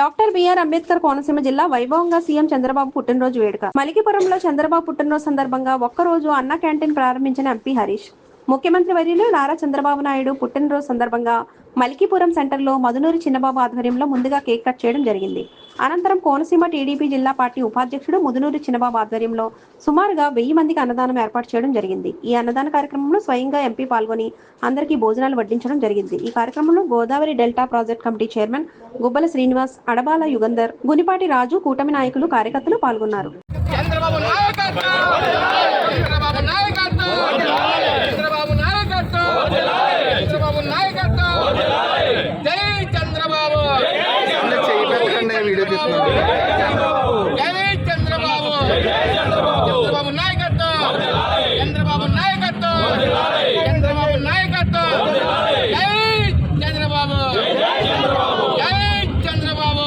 Doctor BR Ambedkar Konaseema జిల్లా వైభవంగా CM Chandrababu పుట్టినరోజు వేడుక. మలికిపురంలో చంద్రబాబు పుట్టినరోజు సందర్భంగా ఒక్కరోజు అన్న క్యాంటీన్ ప్రారంభించిన ఎంపీ హరీష్. ముఖ్యమంత్రి వర్యులు నారా చంద్రబాబు నాయుడు పుట్టినరోజు సందర్భంగా మలికిపురం సెంటర్లో మధునూరి చిన్నబాబు ఆధ్వర్యంలో ముందుగా కేక్ కట్ చేయడం జరిగింది. అనంతరం కోనసీమ టీడీపీ జిల్లా పార్టీ ఉపాధ్యక్షుడు ముదునూరి చిన్నబాబు ఆధ్వర్యంలో సుమారుగా వెయ్యి మందికి అన్నదానం ఏర్పాటు చేయడం జరిగింది. ఈ అన్నదాన కార్యక్రమంలో స్వయంగా ఎంపీ పాల్గొని అందరికీ భోజనాలు వడ్డించడం జరిగింది. ఈ కార్యక్రమంలో Godavari delta project committee chairman Gubbala Srinivas Adabala Yugandhar Gunipati Raju కూటమి నాయకులు కార్యకర్తలు పాల్గొన్నారు చంద్రబాబు నాయకత్వం చంద్రబాబు నాయకత్వం చంద్రబాబు నాయకత్వం చంద్రబాబు నాయకత్వం జై చంద్రబాబు చెయ్యి పెట్టకండి వీడియో తీస్తున్నాను జై చంద్రబాబు చంద్రబాబు నాయకత్వం చంద్రబాబు నాయకత్వం చంద్రబాబు నాయకత్వం జై చంద్రబాబు చంద్రబాబు